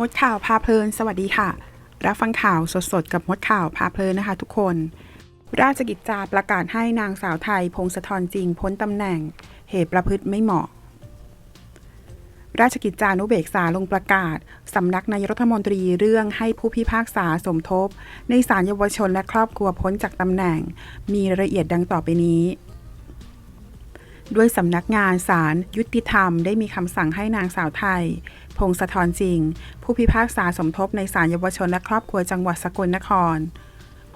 มดข่าวพาเพลิน สวัสดีค่ะ รับฟังข่าวสดๆ กับมดข่าวพาเพลินนะคะ ทุกคน ราชกิจจาประกาศให้นางสาวไทย พงศธรจริงพ้นตำแหน่ง เหตุประพฤติไม่เหมาะ ราชกิจจานุเบกษาลงประกาศ สำนักนายรัฐมนตรีเรื่องให้ผู้พิพากษาสมทบ ในศาลเยาวชนและครอบครัวพ้นจากตำแหน่ง มีรายละเอียดดังต่อไปนี้ ด้วยสำนักงานศาลยุติธรรมได้มีคำสั่งให้นางสาวไทย พงศธรจริง ผู้พิพากษาสมทบในศาลเยาวชนและครอบครัวจังหวัดสกลนคร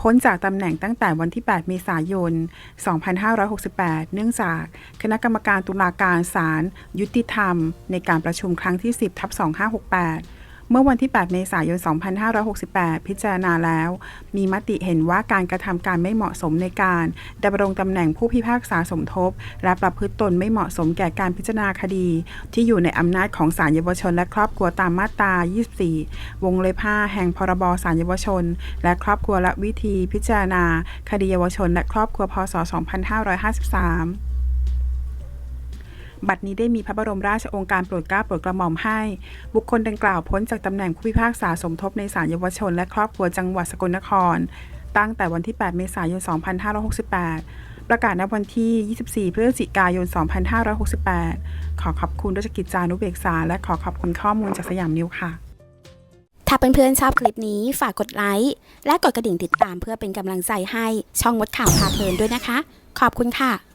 พ้นจากตำแหน่งตั้งแต่วันที่ 8 เมษายน 2568 เนื่องจากคณะกรรมการตุลาการศาลยุติธรรม ในการประชุมครั้งที่ 10ทับ2568 เมื่อวันที่ 8 เมษายน 2568 พิจารณาแล้ว มีมติเห็นว่าการกระทำการไม่เหมาะสมในการดำรงตำแหน่งผู้พิพากษาสมทบ และประพฤติตนไม่เหมาะสมแก่การพิจารณาคดี ที่อยู่ในอำนาจของศาลเยาวชนและครอบครัวตามมาตรา 24 วงเล็บ 5 แห่งพรบศาลเยาวชน และครอบครัวและวิธีพิจารณา คดีเยาวชนและครอบครัวพศ 2553 บัดนี้ได้มีพระบรมราชองค์การโปรดเกล้าโปรดกระหม่อมให้ บุคคลดังกล่าวพ้นจากตำแหน่งผู้พิพากษาสมทบในศาลเยาวชน และครอบครัวจังหวัดสกลนคร ตั้งแต่วันที่ 8 เมษายน 2568 ประกาศณวันที่ 24 พฤศจิกายน 2568 ขอขอบคุณราชกิจจานุเบกษา และขอขอบคุณข้อมูลจากสยามนิวค่ะถ้าเพื่อนๆชอบคลิปนี้ฝากกดไลค์และกดกระดิ่งติดตามเพื่อเป็นกำลังใจให้ช่องมดข่าวพาเพลินด้วยนะคะ ขอบคุณค่ะ